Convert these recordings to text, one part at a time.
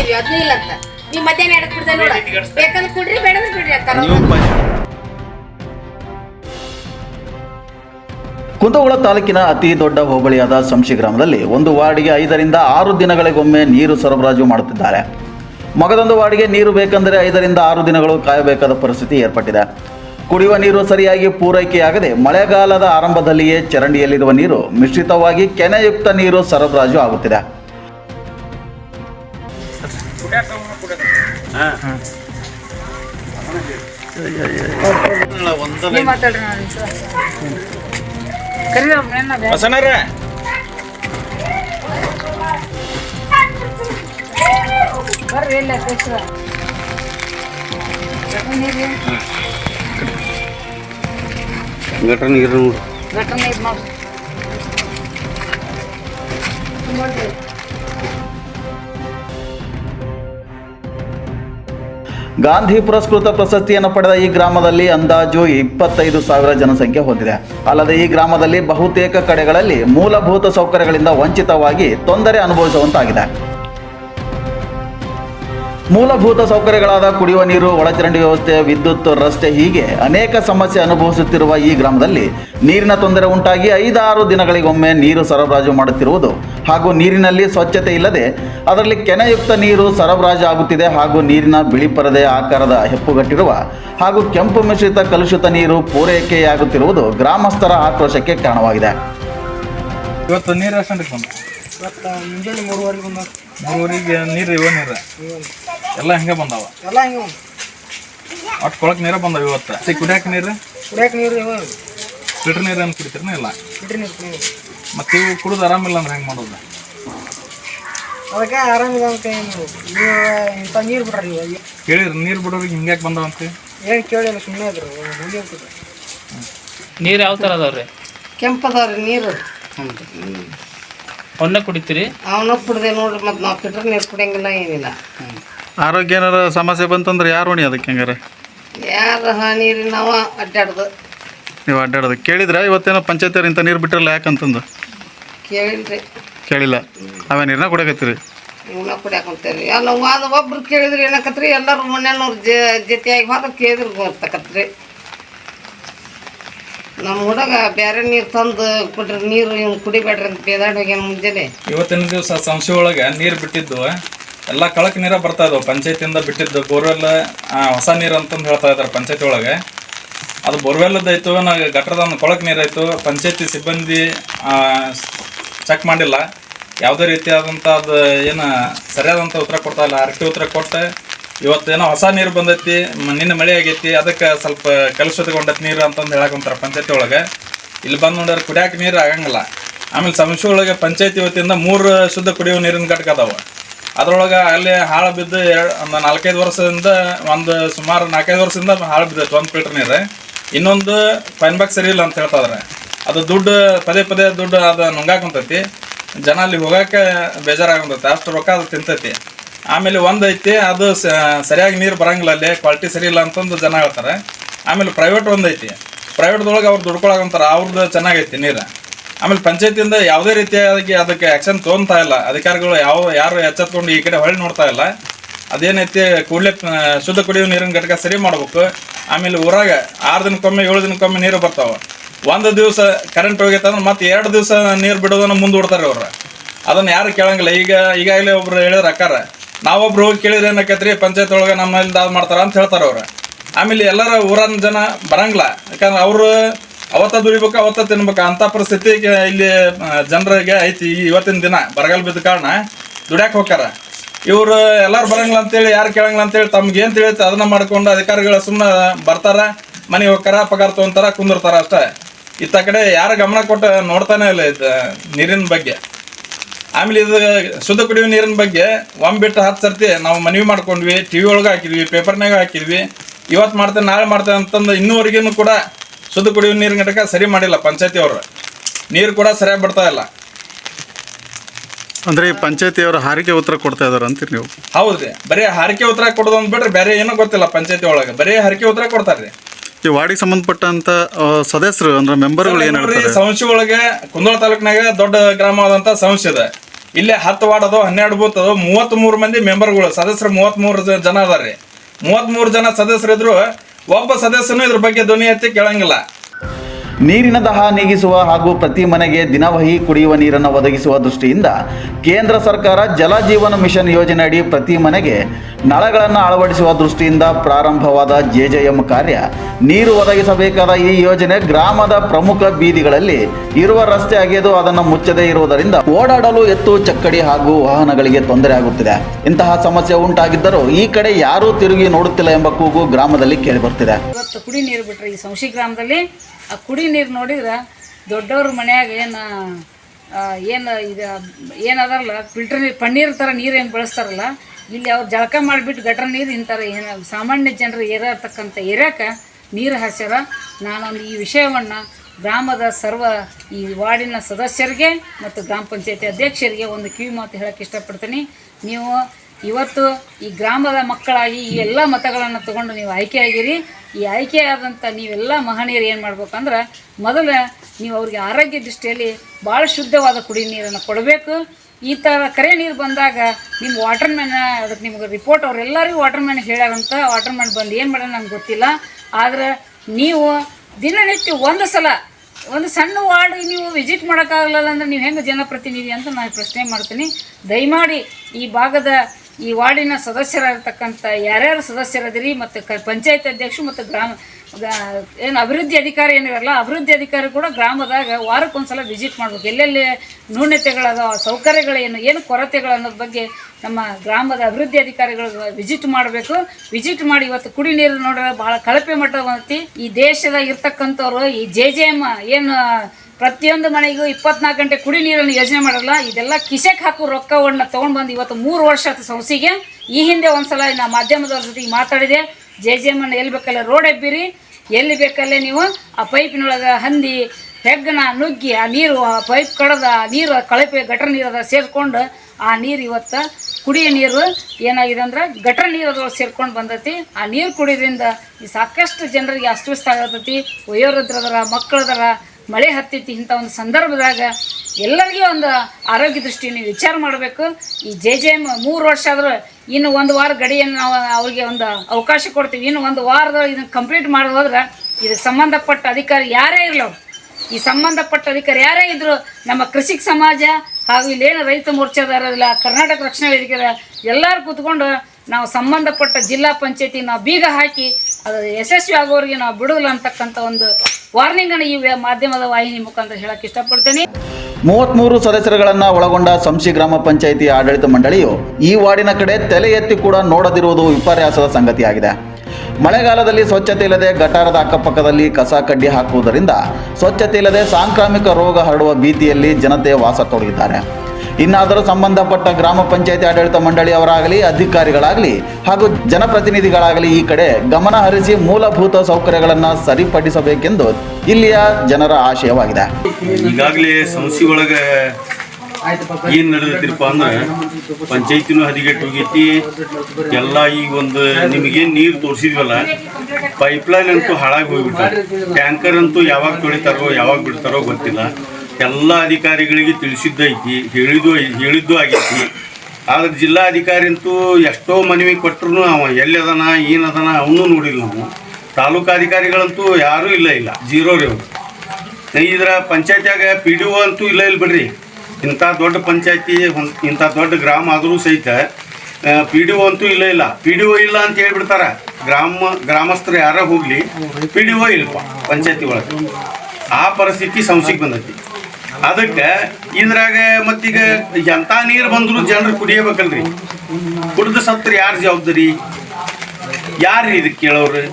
ಅದನ್ನೂ ಇಲ್ಲ ಅಂತ. ನೀವು ಮಧ್ಯಾಹ್ನ ಎಡಕ್ ಬಿಡ್ತಾ ನೋಡ. ಬೇಕಂದ್ರೆ ಕುಡ್ರಿ ಬೇಡಂದ್ರೆ ಬಿಡ್ರಿ ಅಂತ ನೀವು ಕುಂದಗೋಳ ತಾಲೂಕಿನ ಅತಿ ದೊಡ್ಡ ಹೋಬಳಿಯಾದ ಸಂಶಿ ಗ್ರಾಮದಲ್ಲಿ ಒಂದು ವಾರ್ಡಿಗೆ ಐದರಿಂದ ಆರು ದಿನಗಳಿಗೊಮ್ಮೆ ನೀರು ಸರಬರಾಜು ಮಾಡುತ್ತಿದ್ದಾರೆ. ಮಗದೊಂದು ವಾರ್ಡಿಗೆ ನೀರು ಬೇಕೆಂದರೆ ಐದರಿಂದ ಆರು ದಿನಗಳು ಕಾಯಬೇಕಾದ ಪರಿಸ್ಥಿತಿ ಏರ್ಪಟ್ಟಿದೆ. ಕುಡಿಯುವ ನೀರು ಸರಿಯಾಗಿ ಪೂರೈಕೆಯಾಗದೆ ಮಳೆಗಾಲದ ಆರಂಭದಲ್ಲಿಯೇ ಚರಂಡಿಯಲ್ಲಿರುವ ನೀರು ಮಿಶ್ರಿತವಾಗಿ ಕೆನೆಯುಕ್ತ ನೀರು ಸರಬರಾಜು ಆಗುತ್ತಿದೆ. ಬಸನರ ಬರ್ರಿ ಇಲ್ಲ ಅಧ್ಯಕ್ಷರ ನೀರು ಗಟ್ರ ನೀರು ನೋಡು. ಗಾಂಧಿ ಪುರಸ್ಕೃತ ಪ್ರಶಸ್ತಿಯನ್ನು ಪಡೆದ ಈ ಗ್ರಾಮದಲ್ಲಿ ಅಂದಾಜು ಇಪ್ಪತ್ತೈದು ಸಾವಿರ ಜನಸಂಖ್ಯೆ ಹೊಂದಿದೆ. ಅಲ್ಲದೆ ಈ ಗ್ರಾಮದಲ್ಲಿ ಬಹುತೇಕ ಕಡೆಗಳಲ್ಲಿ ಮೂಲಭೂತ ಸೌಕರ್ಯಗಳಿಂದ ವಂಚಿತವಾಗಿ ತೊಂದರೆ ಅನುಭವಿಸುವಂತಾಗಿದೆ. ಮೂಲಭೂತ ಸೌಕರ್ಯಗಳಾದ ಕುಡಿಯುವ ನೀರು, ಒಳಚರಂಡಿ ವ್ಯವಸ್ಥೆ, ವಿದ್ಯುತ್, ರಸ್ತೆ ಹೀಗೆ ಅನೇಕ ಸಮಸ್ಯೆ ಅನುಭವಿಸುತ್ತಿರುವ ಈ ಗ್ರಾಮದಲ್ಲಿ ನೀರಿನ ತೊಂದರೆ ಉಂಟಾಗಿ ಐದಾರು ದಿನಗಳಿಗೊಮ್ಮೆ ನೀರು ಸರಬರಾಜು ಮಾಡುತ್ತಿರುವುದು ಹಾಗೂ ನೀರಿನಲ್ಲಿ ಸ್ವಚ್ಛತೆ ಇಲ್ಲದೆ ಅದರಲ್ಲಿ ಕೆನೆಯುಕ್ತ ನೀರು ಸರಬರಾಜು ಆಗುತ್ತಿದೆ ಹಾಗೂ ನೀರಿನ ಬಿಳಿ ಪರದೆ ಆಕಾರದ ಹೆಪ್ಪುಗಟ್ಟಿರುವ ಹಾಗೂ ಕೆಂಪು ಮಿಶ್ರಿತ ಕಲುಷಿತ ನೀರು ಪೂರೈಕೆಯಾಗುತ್ತಿರುವುದು ಗ್ರಾಮಸ್ಥರ ಆಕ್ರೋಶಕ್ಕೆ ಕಾರಣವಾಗಿದೆ. ಇವತ್ತು ನೀರು ಇವತ್ತು ಮುಂಜಾನೆ ಮೂರುವರೆಗೆ ಬಂದ ಮೂರುವರೆಗೆ ನೀರು ಇವ ನೀರು? ಎಲ್ಲ ಹಿಂಗೆ ಬಂದಾವ? ಎಲ್ಲ ಹಿಂಗೆ ಒಟ್ಟು ಕೊಳಕ್ ನೀರ ಬಂದಾವ ಇವತ್ತು? ಸಿ ಕುಡಿಯಾಕ ನೀರು? ಕುಡಿಯಾಕ ನೀರು ಇವ. ಫಿಲ್ಟರ್ ನೀರು ಏನು ಕುಡಿತೀರನ ಇಲ್ಲ? ಫಿಲ್ಟರ್ ನೀರು ಕುಡಿಯೋದು ಮತ್ತೆ ಇವು ಕುಡಿದು ಆರಾಮಿಲ್ಲ ಅಂದ್ರೆ ಹೆಂಗೆ ಮಾಡೋದು? ಅದಕ್ಕೆ ಆರಾಮಿಲ್ಲ ಅಂತ ಏನು ನೀವು ಇಂಥ ನೀರು ಬಿಡ್ರಿ ನೀವು ಕೇಳಿರಿ ನೀರು ಬಿಡೋರಿಗೆ ಹಿಂಗ್ಯಾಕೆ ಬಂದಾವ ಅಂತ? ಏನು ಕೇಳಿಲ್ಲ ಸುಮ್ಮನೆ ಇದ್ರು. ನೀರು ಯಾವ ಥರ ಅದಾವ್ರಿ? ಕೆಂಪದವ್ರಿ ನೀರು. ಅವನ್ನ ಕುಡಿತೀರಿ? ಅವನ್ನ ಕುಡ್ದೆ ನೋಡ್ರಿ ಮತ್ತು ನಾವು ಫಿಲ್ಟರ್ ನೀರು ಕುಡಿಯಂಗಿಲ್ಲ ಏನಿಲ್ಲ. ಆರೋಗ್ಯ ಏನಾರ ಸಮಸ್ಯೆ ಬಂತಂದ್ರೆ ಯಾರು ಹೊಣಿ ಅದಕ್ಕೆ ಹೆಂಗಾರೆ? ಯಾರು ಹಾನಿ ನೀರಿನ ನಾವ ಅಡ್ಡಾಡ್ದು. ನೀವು ಅಡ್ಡಾಡೋದು. ಕೇಳಿದ್ರೆ ಇವತ್ತೇನೋ ಪಂಚಾಯತಿಯವ್ರು ಇಂಥ ನೀರು ಬಿಟ್ಟಿರಲ್ಲ ಯಾಕಂತಂದು? ಕೇಳಿಲ್ರಿ. ಕೇಳಿಲ್ಲ. ಅವ ನೀರನ್ನ ಕುಡಿಯಕತ್ತೀರಿ? ಇವನ್ನ ಕುಡಿಯಾಕೊಂತೇರಿ ಎಲ್ಲ ಒಬ್ರು ಕೇಳಿದ್ರಿ ಏನಕತ್ರಿ? ಎಲ್ಲರೂ ಮನೆಯವ್ರು ಜೊತೆಯಾಗಿ ಹೋದ್ರೆ ಕೇಳಿದ್ರು ಗೊತ್ತಕತ್ರಿ. ನಮ್ಮ ಹುಡುಗ ಬೇರೆ ನೀರು ತಂದು ಕುಡ್ರಿ, ನೀರು ಇವ್ನು ಕುಡಿಬೇಡ್ರಿ ಅಂತ ಬೇದಾಡ್ ಹೋಗ್ಯಾನ ಮುಂಜಾನೆ. ಇವತ್ತಿನ ದಿವಸ ಸಂಸ್ಥೆ ಒಳಗೆ ನೀರು ಬಿಟ್ಟಿದ್ದು. ಎಲ್ಲ ಕಳಕ್ ನೀರ ಬರ್ತಾ ಇದಾವೆ. ಪಂಚಾಯತಿಯಿಂದ ಬಿಟ್ಟಿದ್ದು ಬೋರ್ವೆಲ್ ಹೊಸ ನೀರು ಅಂತಂದು ಹೇಳ್ತಾ ಇದ್ದಾರೆ ಪಂಚಾಯತಿ ಒಳಗೆ. ಅದು ಬೋರ್ವೆಲ್ದಾಯ್ತು ನಾ ಒಂದು ಕೊಳಕ್ ನೀರಾಯಿತು ಪಂಚಾಯತಿ ಸಿಬ್ಬಂದಿ ಚೆಕ್ ಮಾಡಿಲ್ಲ. ಯಾವುದೇ ರೀತಿಯಾದಂಥ ಅದು ಏನು ಸರಿಯಾದಂಥ ಉತ್ತರ ಕೊಡ್ತಾ ಇಲ್ಲ. ಅರಟಿ ಉತ್ತರ ಕೊಟ್ಟು ಇವತ್ತೇನೋ ಹೊಸ ನೀರು ಬಂದೈತಿ ನಿನ್ನೆ ಮಳೆ ಆಗೈತಿ, ಅದಕ್ಕೆ ಸ್ವಲ್ಪ ಕಲುಷಿತಗೊಂಡೈತಿ ನೀರು ಅಂತಂದು ಹೇಳಕಂತಾರೆ ಪಂಚಾಯತಿ ಒಳಗೆ. ಇಲ್ಲಿ ಬಂದು ನೋಡಿದ್ರೆ ಕುಡಿಯಾಕ ನೀರು ಆಗಂಗಿಲ್ಲ. ಆಮೇಲೆ ಸಮಸ್ಯೆ ಒಳಗೆ ಪಂಚಾಯತಿ ವತಿಯಿಂದ ಮೂರು ಶುದ್ಧ ಕುಡಿಯುವ ನೀರಿನ ಘಟಕ ಅದಾವ. ಅದ್ರೊಳಗೆ ಅಲ್ಲಿ ಹಾಳು ಬಿದ್ದು ಎರಡು, ಒಂದು ನಾಲ್ಕೈದು ವರ್ಷದಿಂದ ಒಂದು ಸುಮಾರು ನಾಲ್ಕೈದು ವರ್ಷದಿಂದ ಹಾಳು ಬಿದ್ದೈತೆ, ಒಂದು ಫಿಲ್ಟರ್ ನೀರು. ಇನ್ನೊಂದು ಪೈನ್ ಬಾಕ್ಸ್ ಸರಿ ಇಲ್ಲ ಅಂತ ಹೇಳ್ತಾದ್ರೆ ಅದು ದುಡ್ಡು ಪದೇ ಪದೇ ದುಡ್ಡು ಅದು ನುಂಗಾಕೊಂತೈತಿ. ಜನ ಅಲ್ಲಿ ಹೋಗಕ್ಕೆ ಬೇಜಾರಾಗುಂತೈತಿ, ಅಷ್ಟು ರೊಕ್ಕ ಅದು ತಿಂತೈತಿ. ಆಮೇಲೆ ಒಂದು ಐತಿ, ಅದು ಸರಿಯಾಗಿ ನೀರು ಬರಂಗಿಲ್ಲ ಅಲ್ಲಿ ಕ್ವಾಲಿಟಿ ಸರಿ ಇಲ್ಲ ಅಂತಂದು ಜನ ಹೇಳ್ತಾರೆ. ಆಮೇಲೆ ಪ್ರೈವೇಟ್ ಒಂದು ಐತಿ. ಪ್ರೈವೇಟ್ದೊಳಗೆ ಅವ್ರು ದುಡ್ಕೊಳಕಂತಾರೆ ಅವ್ರದ್ದು ಚೆನ್ನಾಗೈತಿ ನೀರು. ಆಮೇಲೆ ಪಂಚಾಯತಿಯಿಂದ ಯಾವುದೇ ರೀತಿಯಾಗಿ ಅದಕ್ಕೆ ಆ್ಯಕ್ಷನ್ ತೊಗೊಂತಾ ಇಲ್ಲ. ಅಧಿಕಾರಿಗಳು ಯಾವ, ಯಾರು ಎಚ್ಚೆತ್ಕೊಂಡು ಈ ಕಡೆ ಹೊಳ್ಳಿ ನೋಡ್ತಾ ಇಲ್ಲ. ಅದೇನೈತಿ, ಕೂಡಲೇ ಶುದ್ಧ ಕುಡಿಯುವ ನೀರಿನ ಘಟಕ ಸರಿ ಮಾಡ್ಬೇಕು. ಆಮೇಲೆ ಊರಾಗ ಆರು ದಿನಕ್ಕೊಮ್ಮೆ, ಏಳು ದಿನಕ್ಕೊಮ್ಮೆ ನೀರು ಬರ್ತಾವ. ಒಂದು ದಿವಸ ಕರೆಂಟ್ ಹೋಗೈತಂದ್ರೆ ಮತ್ತೆ ಎರಡು ದಿವಸ ನೀರು ಬಿಡೋದನ್ನು ಮುಂದೂಡ್ತಾರೆ ಅವ್ರು. ಅದನ್ನು ಯಾರು ಕೇಳಂಗಿಲ್ಲ. ಈಗ ಈಗಾಗಲೇ ಒಬ್ರು ಹೇಳಿದ್ರೆ ಅಕ್ಕಾರ ನಾವೊಬ್ರು ಹೋಗಿ ಕೇಳಿದ್ರೆ ಏನಕ್ಕೈತ್ರಿ? ಪಂಚಾಯತ್ ಒಳಗೆ ನಮ್ಮಲ್ಲಿ ಅದು ಮಾಡ್ತಾರ ಅಂತ ಹೇಳ್ತಾರೆ ಅವ್ರು. ಆಮೇಲೆ ಎಲ್ಲರ ಊರನ್ನ ಜನ ಬರಂಗಿಲ್ಲ. ಯಾಕಂದ್ರೆ ಅವರು ಅವತ್ತ ದುಡಿಬೇಕು, ಅವತ್ತ ತಿನ್ಬೇಕು ಅಂತ ಪರಿಸ್ಥಿತಿ ಇಲ್ಲಿ ಜನರಿಗೆ ಐತಿ ಇವತ್ತಿನ ದಿನ, ಬರಗಾಲ ಬಿದ್ದ ಕಾರಣ ದುಡ್ಯಾಕೆ ಹೋಗ್ಯಾರ. ಇವ್ರು ಎಲ್ಲಾರು ಬರಂಗಿಲ್ಲ ಅಂತೇಳಿ, ಯಾರು ಕೇಳಂಗಿಲ್ಲ ಅಂತೇಳಿ ಏನ್ ತಿಳಿಯುತ್ತೆ ಅದನ್ನ ಮಾಡ್ಕೊಂಡು ಅಧಿಕಾರಿಗಳು ಸುಮ್ಮನೆ ಬರ್ತಾರ, ಮನೆಗೆ ಹೋಗ್ತಾರ ಪಗಾರ ತೊಗೊಂತಾರ, ಕುಂದಿರ್ತಾರ ಅಷ್ಟೇ. ಇತ್ತ ಕಡೆ ಯಾರು ಗಮನ ಕೊಟ್ಟು ನೋಡ್ತಾನೆ ಇಲ್ಲ ಇದು, ನೀರಿನ ಬಗ್ಗೆ. ಆಮೇಲೆ ಇದು ಶುದ್ಧ ಕುಡಿಯುವ ನೀರಿನ ಬಗ್ಗೆ ಒಮ್ಮೆ ಬಿಟ್ಟು ಹತ್ತು ಸರ್ತಿ ನಾವು ಮನವಿ ಮಾಡ್ಕೊಂಡ್ವಿ ಟಿ ವಿ ಒಳಗೆ ಹಾಕಿದ್ವಿ ಪೇಪರ್ನಾಗ ಹಾಕಿದ್ವಿ. ಇವತ್ತು ಮಾಡ್ತೇನೆ ನಾಳೆ ಮಾಡ್ತೇನೆ ಅಂತಂದು ಇನ್ನೂವರೆಗೂ ಕೂಡ ಶುದ್ಧ ಕುಡಿಯುವ ನೀರಿನ ಘಟಕ ಸರಿ ಮಾಡಿಲ್ಲ ಪಂಚಾಯತಿ ಅವರು. ನೀರು ಕೂಡ ಸರಿಯಾಗಿ ಬರ್ತಾ ಇಲ್ಲ. ಅಂದ್ರೆ ಈ ಪಂಚಾಯತಿಯವರು ಹಾರಿಕೆ ಉತ್ತರ ಕೊಡ್ತಾ ಇದಾರೆ ಅಂತೀರಿ ನೀವು? ಹೌದ್ರಿ. ಬರೀ ಹಾರಿಕೆ ಉತ್ತರ ಕೊಡೋದು ಅಂದ್ಬಿಟ್ರೆ ಬೇರೆ ಏನೂ ಗೊತ್ತಿಲ್ಲ ಪಂಚಾಯತಿ ಒಳಗೆ. ಬರೀ ಹರಕೆ ಉತ್ತರ ಕೊಡ್ತಾರೆ ಈ ವಾರ್ಡಿಗೆ ಸಂಬಂಧಪಟ್ಟಂತ ಸದಸ್ಯರು ಅಂದ್ರೆ ಮೆಂಬರ್ಗಳು ಏನು ಸಂಸ್ಥೆ ಒಳಗೆ ಕುಂದೋಳ ತಾಲೂಕಿನಾಗ ದೊಡ್ಡ ಗ್ರಾಮ ಆದಂತ ಸಂಸ್ಥೆ ಇದೆ. ಇಲ್ಲೇ ಹತ್ತು ವಾರ್ಡ್ ಅದು ಹನ್ನೆರಡು ಬೂತ್ ಅದು ಮೂವತ್ತ್ಮೂರು ಮಂದಿ ಮೆಂಬರ್ಗಳು, ಸದಸ್ಯರು ಮೂವತ್ತ್ಮೂರು ಜನ ಅದಾರ್ರಿ. ಮೂವತ್ತ್ಮೂರು ಜನ ಸದಸ್ಯರಿದ್ರು, ಒಬ್ಬ ಸದಸ್ಯನು ಇದ್ರ ಬಗ್ಗೆ ಧ್ವನಿ ಎತ್ತಿ ಕೇಳಂಗಿಲ್ಲ. ನೀರಿನ ದಹ ನೀಗಿಸುವ ಹಾಗೂ ಪ್ರತಿ ಮನೆಗೆ ದಿನವಹಿ ಕುಡಿಯುವ ನೀರನ್ನು ಒದಗಿಸುವ ದೃಷ್ಟಿಯಿಂದ ಕೇಂದ್ರ ಸರ್ಕಾರ ಜಲ ಜೀವನ ಮಿಷನ್ ಯೋಜನೆ ಅಡಿ ಪ್ರತಿ ಮನೆಗೆ ನಳಗಳನ್ನು ಅಳವಡಿಸುವ ದೃಷ್ಟಿಯಿಂದ ಪ್ರಾರಂಭವಾದ ಜೆಜೆಎಂ ಕಾರ್ಯ. ನೀರು ಒದಗಿಸಬೇಕಾದ ಈ ಯೋಜನೆ ಗ್ರಾಮದ ಪ್ರಮುಖ ಬೀದಿಗಳಲ್ಲಿ ಇರುವ ರಸ್ತೆ ಅಗೆದು ಅದನ್ನು ಮುಚ್ಚದೇ ಇರುವುದರಿಂದ ಓಡಾಡಲು ಎತ್ತು, ಚಕ್ಕಡಿ ಹಾಗೂ ವಾಹನಗಳಿಗೆ ತೊಂದರೆ ಆಗುತ್ತಿದೆ. ಇಂತಹ ಸಮಸ್ಯೆ ಉಂಟಾಗಿದ್ದರೂ ಈ ಕಡೆ ಯಾರೂ ತಿರುಗಿ ನೋಡುತ್ತಿಲ್ಲ ಎಂಬ ಕೂಗು ಗ್ರಾಮದಲ್ಲಿ ಕೇಳಿಬರ್ತಿದೆ ಇವತ್ತು ಕುಡಿ ನೀರು ಬಿಟ್ರಿ ಈ ಸಂಶಿ ಗ್ರಾಮದಲ್ಲಿ ಆ ಕುಡಿ ನೀರು ನೋಡಿದ್ರೆ ದೊಡ್ಡವ್ರ ಮನ್ಯಾಗ ಏನು ಏನು ಇದು ಏನದಲ್ಲ ಫಿಲ್ಟರ್ ನೀರು, ಪನ್ನೀರ್ ಥರ ನೀರು ಏನು ಬಳಸ್ತಾರಲ್ಲ, ಇಲ್ಲಿ ಅವ್ರು ಜಳಕ ಮಾಡಿಬಿಟ್ಟು ಗಟ್ರ ನೀರು ಇಂತಾರೆ ಏನು ಸಾಮಾನ್ಯ ಜನರು ಏರತಕ್ಕಂಥ ಏರ್ಯಾಕ ನೀರು ಹಾಸ್ಯಾರ. ನಾನೊಂದು ಈ ವಿಷಯವನ್ನು ಗ್ರಾಮದ ಸರ್ವ ಈ ವಾರ್ಡಿನ ಸದಸ್ಯರಿಗೆ ಮತ್ತು ಗ್ರಾಮ ಪಂಚಾಯತಿ ಅಧ್ಯಕ್ಷರಿಗೆ ಒಂದು ಕಿವಿ ಮಾತು ಹೇಳಕ್ಕೆ ಇಷ್ಟಪಡ್ತೀನಿ. ನೀವು ಇವತ್ತು ಈ ಗ್ರಾಮದ ಮಕ್ಕಳಾಗಿ ಈ ಎಲ್ಲ ಮತಗಳನ್ನು ತಗೊಂಡು ನೀವು ಆಯ್ಕೆಯಾಗಿರಿ. ಈ ಆಯ್ಕೆಯಾದಂಥ ನೀವೆಲ್ಲ ಮಹನೀಯರು ಏನು ಮಾಡ್ಬೇಕಂದ್ರೆ ಮೊದಲ ನೀವು ಅವ್ರಿಗೆ ಆರೋಗ್ಯ ದೃಷ್ಟಿಯಲ್ಲಿ ಭಾಳ ಶುದ್ಧವಾದ ಕುಡಿ ನೀರನ್ನು ಕೊಡಬೇಕು. ಈ ಥರ ಕರೆ ನೀರು ಬಂದಾಗ ನಿಮ್ಮ ವಾಟರ್ ಮ್ಯಾನ್ ಅದಕ್ಕೆ ನಿಮ್ಗೆ ರಿಪೋರ್ಟ್ ಅವರೆಲ್ಲರಿಗೂ ವಾಟರ್ ಮ್ಯಾನ್ ಹೇಳ್ಯಾರಂತ ವಾಟರ್ ಮ್ಯಾನ್ ಬಂದು ಏನು ಮಾಡೋಣ ನಂಗೆ ಗೊತ್ತಿಲ್ಲ. ಆದರೆ ನೀವು ದಿನನಿತ್ಯ ಒಂದು ಸಲ, ಒಂದು ಸಣ್ಣ ವಾರ್ಡ್ ನೀವು ವಿಸಿಟ್ ಮಾಡೋಕ್ಕಾಗಲ್ಲ ಅಂದ್ರೆ ನೀವು ಹೆಂಗೆ ಜನಪ್ರತಿನಿಧಿ ಅಂತ ನಾನು ಪ್ರಶ್ನೆ ಮಾಡ್ತೀನಿ. ದಯಮಾಡಿ ಈ ಭಾಗದ ಈ ವಾರ್ಡಿನ ಸದಸ್ಯರಾಗಿರ್ತಕ್ಕಂಥ ಯಾರ್ಯಾರು ಸದಸ್ಯರದಿರಿ ಮತ್ತು ಕ ಪಂಚಾಯತ್ ಅಧ್ಯಕ್ಷರು ಮತ್ತು ಗ್ರಾಮ ಏನು ಅಭಿವೃದ್ಧಿ ಅಧಿಕಾರಿ ಏನಿರಲ್ಲ, ಅಭಿವೃದ್ಧಿ ಅಧಿಕಾರಿ ಕೂಡ ಗ್ರಾಮದಾಗ ವಾರಕ್ಕೊಂದ್ಸಲ ವಿಸಿಟ್ ಮಾಡಬೇಕು. ಎಲ್ಲೆಲ್ಲಿ ನ್ಯೂನತೆಗಳದಾವ, ಸೌಕರ್ಯಗಳೇನು, ಏನು ಕೊರತೆಗಳು ಅನ್ನೋದ್ರ ಬಗ್ಗೆ ನಮ್ಮ ಗ್ರಾಮದ ಅಭಿವೃದ್ಧಿ ಅಧಿಕಾರಿಗಳು ವಿಸಿಟ್ ಮಾಡಬೇಕು. ವಿಸಿಟ್ ಮಾಡಿ ಇವತ್ತು ಕುಡಿ ನೀರು ನೋಡಿದ್ರೆ ಭಾಳ ಕಳಪೆ ಮಟ್ಟ ಈ ದೇಶದಾಗ ಇರ್ತಕ್ಕಂಥವ್ರು, ಈ ಜೆ ಜೆ ಎಂ ಏನು ಪ್ರತಿಯೊಂದು ಮನೆಗೂ ಇಪ್ಪತ್ನಾಲ್ಕು ಗಂಟೆ ಕುಡಿ ನೀರನ್ನು ಯೋಜನೆ ಮಾಡಲ್ಲ. ಇದೆಲ್ಲ ಕಿಸೆಗೆ ಹಾಕೋ ರೊಕ್ಕವನ್ನು ತೊಗೊಂಡು ಬಂದು ಇವತ್ತು ಮೂರು ವರ್ಷ ಸಂಸಿಗೆ. ಈ ಹಿಂದೆ ಒಂದ್ಸಲ ನಾ ಮಾಧ್ಯಮದವ್ರ ಜೊತೆಗೆ ಮಾತಾಡಿದೆ. ಜೆ ಜೆ ಎಮ್ಮನ್ನು ಎಲ್ಲಿ ಬೇಕಲ್ಲ ರೋಡ್ ಎಬ್ಬಿರಿ. ಎಲ್ಲಿ ಬೇಕಲ್ಲೇ ನೀವು ಆ ಪೈಪಿನೊಳಗೆ ಹಂದಿ ಹೆಗ್ಗನ ನುಗ್ಗಿ ಆ ನೀರು, ಆ ಪೈಪ್ ಕಡದ ಆ ನೀರು ಕಳಪೆ ಗಟರ್ ನೀರದ ಸೇರಿಕೊಂಡು ಆ ನೀರು ಇವತ್ತು ಕುಡಿಯೋ ನೀರು ಏನಾಗಿದೆ ಅಂದ್ರೆ ಗಟರ್ ನೀರದೊಳಗೆ ಸೇರ್ಕೊಂಡು ಬಂದೈತಿ. ಆ ನೀರು ಕುಡಿಯೋದ್ರಿಂದ ಈ ಸಾಕಷ್ಟು ಜನರಿಗೆ ಅಸ್ವಸ್ಥ ಆಗತೈತಿ. ವಯೋರದ್ರದರ ಮಕ್ಕಳದಾರ ಮಳೆ ಹತ್ತೈತಿ ಇಂಥ ಒಂದು ಸಂದರ್ಭದಾಗ ಎಲ್ಲರಿಗೂ ಒಂದು ಆರೋಗ್ಯ ದೃಷ್ಟಿ ನೀವು ವಿಚಾರ ಮಾಡಬೇಕು. ಈ ಜೆ ಜೆ ಎಂ ಮೂರು ವರ್ಷ ಆದರೂ ಇನ್ನು ಒಂದು ವಾರ ಗಡಿಯನ್ನು ನಾವು ಅವ್ರಿಗೆ ಒಂದು ಅವಕಾಶ ಕೊಡ್ತೀವಿ. ಇನ್ನು ಒಂದು ವಾರದೊಳಗೆ ಇದನ್ನು ಕಂಪ್ಲೀಟ್ ಮಾಡಿ ಹೋದ್ರೆ ಇದಕ್ಕೆ ಸಂಬಂಧಪಟ್ಟ ಅಧಿಕಾರಿ ಯಾರೇ ಇರಲಿ ಈ ಸಂಬಂಧಪಟ್ಟ ಅಧಿಕಾರಿ ಯಾರೇ ಇದ್ದರೂ ನಮ್ಮ ಕೃಷಿಕ ಸಮಾಜ ಹಾಗೂ ಇಲ್ಲೇನು ರೈತ ಮೋರ್ಚಾದಾರಲ್ಲ ಕರ್ನಾಟಕ ರಕ್ಷಣಾ ವೇದಿಕೆ ಎಲ್ಲರೂ ಕೂತ್ಕೊಂಡು ನಾವು ಸಂಬಂಧಪಟ್ಟ ಜಿಲ್ಲಾ ಪಂಚಾಯತಿ ನಾವು ಬೀಗ ಹಾಕಿ ಅದು ಯಶಸ್ವಿ ಆಗೋರಿಗೆ ನಾವು ಬಿಡೋಲ್ಲ ಅಂತಕ್ಕಂಥ ಒಂದು ವಾರ್ನಿಂಗನ್ನು ಈ ವ್ಯ- ಮಾಧ್ಯಮದ ವಾಹಿನಿ ಮುಖಾಂತರ ಹೇಳಕ್ಕೆ ಇಷ್ಟಪಡ್ತೇನೆ. ಮೂವತ್ಮೂರು ಸದಸ್ಯರುಗಳನ್ನು ಒಳಗೊಂಡ ಸಂಶಿ ಗ್ರಾಮ ಪಂಚಾಯಿತಿ ಆಡಳಿತ ಮಂಡಳಿಯು ಈ ವಾರ್ಡಿನ ಕಡೆ ತಲೆ ಎತ್ತಿ ಕೂಡ ನೋಡದಿರುವುದು ವಿಪರ್ಯಾಸದ ಸಂಗತಿಯಾಗಿದೆ. ಮಳೆಗಾಲದಲ್ಲಿ ಸ್ವಚ್ಛತೆ ಇಲ್ಲದೆ ಗಟಾರದ ಅಕ್ಕಪಕ್ಕದಲ್ಲಿ ಕಸ ಕಡ್ಡಿ ಹಾಕುವುದರಿಂದ ಸ್ವಚ್ಛತೆ ಇಲ್ಲದೆ ಸಾಂಕ್ರಾಮಿಕ ರೋಗ ಹರಡುವ ಭೀತಿಯಲ್ಲಿ ಜನತೆ ವಾಸ ತೊಡಗಿದ್ದಾರೆ. ಇನ್ನಾದರೂ ಸಂಬಂಧಪಟ್ಟ ಗ್ರಾಮ ಪಂಚಾಯತಿ ಆಡಳಿತ ಮಂಡಳಿಯವರಾಗಲಿ ಅಧಿಕಾರಿಗಳಾಗಲಿ ಹಾಗೂ ಜನಪ್ರತಿನಿಧಿಗಳಾಗಲಿ ಈ ಕಡೆ ಗಮನ ಹರಿಸಿ ಮೂಲಭೂತ ಸೌಕರ್ಯಗಳನ್ನು ಸರಿಪಡಿಸಬೇಕೆಂದು ಇಲ್ಲಿಯ ಜನರ ಆಶಯವಾಗಿದೆ. ಈಗಾಗಲೇ ಸಂಸ್ಥೆ ಒಳಗೆ ಏನು ನಡೆದೈತಿರಪ್ಪ ಅಂದ್ರೆ ಪಂಚಾಯತಿನೂ ಹದಿಗೆಟ್ಟು ಹೋಗೈತಿ ಎಲ್ಲ ಈಗ ಒಂದು ನಿಮಗೆ ನೀರು ತೋರಿಸಿದ್ವಲ್ಲ ಪೈಪ್ಲೈನ್ ಅಂತೂ ಹಾಳಾಗಿ ಹೋಗ್ಬಿಟ್ಟು ಟ್ಯಾಂಕರ್ ಅಂತೂ ಯಾವಾಗ ತೊಳಿತಾರೋ, ಯಾವಾಗ ಬಿಡ್ತಾರೋ ಗೊತ್ತಿಲ್ಲ. ಎಲ್ಲ ಅಧಿಕಾರಿಗಳಿಗೆ ತಿಳಿಸಿದ್ದೈತಿ ಹೇಳಿದ್ದು ಹೇಳಿದ್ದು ಆಗೈತಿ. ಆದ್ರೆ ಜಿಲ್ಲಾಧಿಕಾರಿ ಅಂತೂ ಎಷ್ಟೋ ಮನವಿ ಕೊಟ್ಟರು ಅವ ಎಲ್ಲಿ ಅದಾನ ಏನು ಅದಾನ ಅವನು ನೋಡಿಲ್ಲ ನಾವು ತಾಲೂಕಾಧಿಕಾರಿಗಳಂತೂ ಯಾರೂ ಇಲ್ಲ ಇಲ್ಲ, ಜೀರೋ ರೀ ಅವರು. ಇದ್ರ ಪಂಚಾಯತಿಯಾಗ ಪಿ ಡಿ ಒ ಅಂತೂ ಇಲ್ಲ ಇಲ್ಲ ಬಿಡ್ರಿ. ಇಂಥ ದೊಡ್ಡ ಪಂಚಾಯತಿ ಇಂಥ ದೊಡ್ಡ ಗ್ರಾಮ ಆದರೂ ಸಹಿತ ಪಿ ಡಿ ಒ ಅಂತೂ ಇಲ್ಲ ಇಲ್ಲ. ಪಿ ಡಿ ಒ ಇಲ್ಲ ಅಂತ ಹೇಳ್ಬಿಡ್ತಾರ. ಗ್ರಾಮ, ಗ್ರಾಮಸ್ಥರು ಯಾರ ಹೋಗ್ಲಿ ಪಿ ಡಿ ಒ ಇಲ್ಲಪ್ಪ, ಪಂಚಾಯತಿ ಒಳಗೆ. ಆ ಪರಿಸ್ಥಿತಿ ಸಂಸ್ಥೆಗೆ ಬಂದೈತಿ. ಅದಕ್ಕೆ ಇದ್ರಾಗ ಮತ್ತೀಗ ಎಂಥ ನೀರು ಬಂದರೂ ಜನರು ಕುಡಿಯಬೇಕಲ್ರಿ. ಕುಡಿದು ಸತ್ರ ಯಾರು ಜವಾಬ್ದಾರಿ? ಯಾರು ಇದಕ್ಕೆ ಕೇಳೋರು?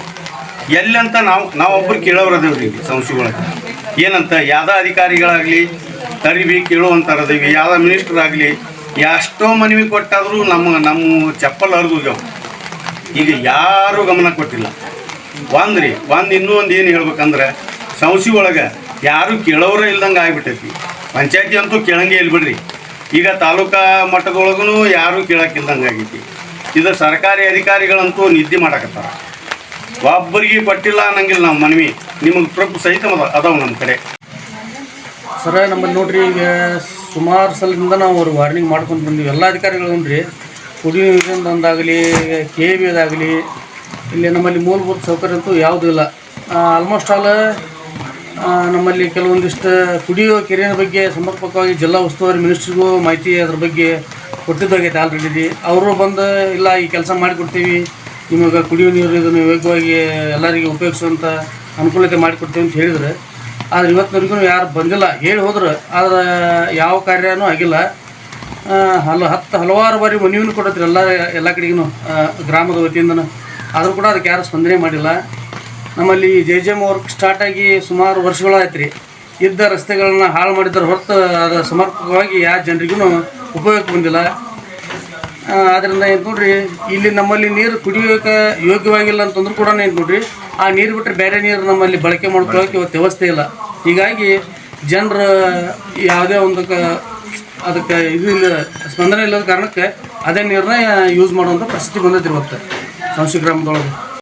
ಎಲ್ಲಂತ ನಾವು ನಾವೊಬ್ಬರು ಕೇಳೋರು ಅದೇವ್ರಿ ಸಂಸ್ಥೆ ಒಳಗೆ ಏನಂತ ಯಾವ್ದೋ ಅಧಿಕಾರಿಗಳಾಗಲಿ, ತರಿವಿ ಕೇಳುವಂತಾರದೇವಿ ಯಾವ್ದೋ ಮಿನಿಸ್ಟರ್ ಆಗಲಿ ಎಷ್ಟೋ ಮನವಿ ಕೊಟ್ಟಾದರೂ ನಮ್ಮ ನಮ್ಮ ಚಪ್ಪಲ್ ಹೋಗ್ಯಾವ. ಈಗ ಯಾರೂ ಗಮನ ಕೊಟ್ಟಿಲ್ಲ. ಒಂದ್ರಿ, ಒಂದು ಇನ್ನೂ ಒಂದು ಏನು ಹೇಳ್ಬೇಕಂದ್ರೆ ಸಂಸ್ಥೆ ಒಳಗೆ ಯಾರು ಕೇಳೋರೇ ಇಲ್ದಂಗೆ ಆಗ್ಬಿಟ್ಟೈತಿ. ಪಂಚಾಯತಿ ಅಂತೂ ಕೇಳಂಗೆ ಇಲ್ಲ ಬಿಡ್ರಿ. ಈಗ ತಾಲೂಕಾ ಮಟ್ಟದೊಳಗೂ ಯಾರು ಕೇಳಕ್ಕಿಲ್ದಂಗೆ ಆಗೈತಿ. ಇದು ಸರ್ಕಾರಿ ಅಧಿಕಾರಿಗಳಂತೂ ನಿದ್ದೆ ಮಾಡಕತ್ತಾರ. ಒಬ್ಬರಿಗೆ ಕೊಟ್ಟಿಲ್ಲ ಅನ್ನಂಗಿಲ್ಲ ನಾವು ಮನವಿ. ನಿಮಗೆ ಪ್ರೂಫ್ ಸಹಿತ ಅದಾವೆ ನಮ್ಮ ಕಡೆ. ಸರ ನಮ್ಮಲ್ಲಿ ನೋಡ್ರಿ, ಈಗ ಸುಮಾರು ಸಲದಿಂದ ನಾವು ಅವ್ರು ವಾರ್ನಿಂಗ್ ಮಾಡ್ಕೊಂಡು ಬಂದೀವಿ. ಎಲ್ಲ ಅಧಿಕಾರಿಗಳು ರೀ ಕುಡಿಯೋ ನೀರಿಂದೊಂದಾಗಲಿ ಕೆ ಬಿದಾಗಲಿ ಇಲ್ಲಿ ನಮ್ಮಲ್ಲಿ ಮೂಲಭೂತ ಸೌಕರ್ಯ ಅಂತೂ ಯಾವುದೂ ಇಲ್ಲ. ಆಲ್ಮೋಸ್ಟ್ ಆಲ್ ನಮ್ಮಲ್ಲಿ ಕೆಲವೊಂದಿಷ್ಟು ಕುಡಿಯುವ ಕೆರೆಯ ಬಗ್ಗೆ ಸಮರ್ಪಕವಾಗಿ ಜಿಲ್ಲಾ ಉಸ್ತುವಾರಿ ಮಿನಿಸ್ಟ್ರಿಗೂ ಮಾಹಿತಿ ಅದ್ರ ಬಗ್ಗೆ ಕೊಟ್ಟಿದ್ದಾಗೈತೆ ಆಲ್ರೆಡಿ ಅವರು ಬಂದು, ಇಲ್ಲ, ಈ ಕೆಲಸ ಮಾಡಿಕೊಡ್ತೀವಿ. ನಿಮಗೆ ಕುಡಿಯೋ ನೀರು ಇದನ್ನು ವೇಗವಾಗಿ ಎಲ್ಲರಿಗೆ ಉಪಯೋಗಿಸುವಂಥ ಅನುಕೂಲತೆ ಮಾಡಿಕೊಡ್ತೀವಿ ಅಂತ ಹೇಳಿದರೆ. ಆದರೆ ಇವತ್ತಿನವರೆಗೂ ಯಾರು ಬಂದಿಲ್ಲ. ಹೇಳಿ ಹೋದ್ರೆ. ಆದರೆ ಯಾವ ಕಾರ್ಯನೂ ಆಗಿಲ್ಲ. ಹಲ, ಹತ್ತು ಹಲವಾರು ಬಾರಿ ಮನವಿನೂ ಕೊಡತ್ರಿ ಎಲ್ಲ ಎಲ್ಲ ಕಡೆಗೂ ಗ್ರಾಮದ ವತಿಯಿಂದನೂ. ಆದರೂ ಕೂಡ ಅದಕ್ಕೆ ಯಾರು ಸ್ಪಂದನೆ ಮಾಡಿಲ್ಲ. ನಮ್ಮಲ್ಲಿ J J M work start ಆಗಿ ಸುಮಾರು ವರ್ಷಗಳಾಯ್ತು ರೀ ಇದ್ದ ರಸ್ತೆಗಳನ್ನ ಹಾಳು ಮಾಡಿದ್ರ ಹೊರತು ಅದು ಸಮರ್ಪಕವಾಗಿ ಯಾವ ಜನರಿಗೂ ಉಪಯೋಗಕ್ಕೆ ಬಂದಿಲ್ಲ. ಆದ್ರಿಂದ ಅದರಿಂದ ಏನು ನೋಡ್ರಿ, ಇಲ್ಲಿ ನಮ್ಮಲ್ಲಿ ನೀರು ಕುಡಿಯೋಕೆ ಯೋಗ್ಯವಾಗಿಲ್ಲ ಅಂತಂದ್ರೂ ಕೂಡ ಏನು ನೋಡ್ರಿ, ಆ ನೀರು ಬಿಟ್ಟರೆ ಬೇರೆ ನೀರು ನಮ್ಮಲ್ಲಿ ಬಳಕೆ ಮಾಡ್ಕೊಳ್ಳೋಕೆ ಇವತ್ತು ವ್ಯವಸ್ಥೆ ಇಲ್ಲ. ಹೀಗಾಗಿ ಜನರು ಯಾವುದೇ ಒಂದು ಅದಕ್ಕೆ ಇದು ಇಲ್ಲ, ಸ್ಪಂದನೆ ಇಲ್ಲದ ಕಾರಣಕ್ಕೆ ಅದೇ ನೀರನ್ನ ಯೂಸ್ ಮಾಡುವಂಥ ಪರಿಸ್ಥಿತಿ ಬಂದೈತಿ ಇವತ್ತು. ಗ್ರಾಮದೊಳಗೆ.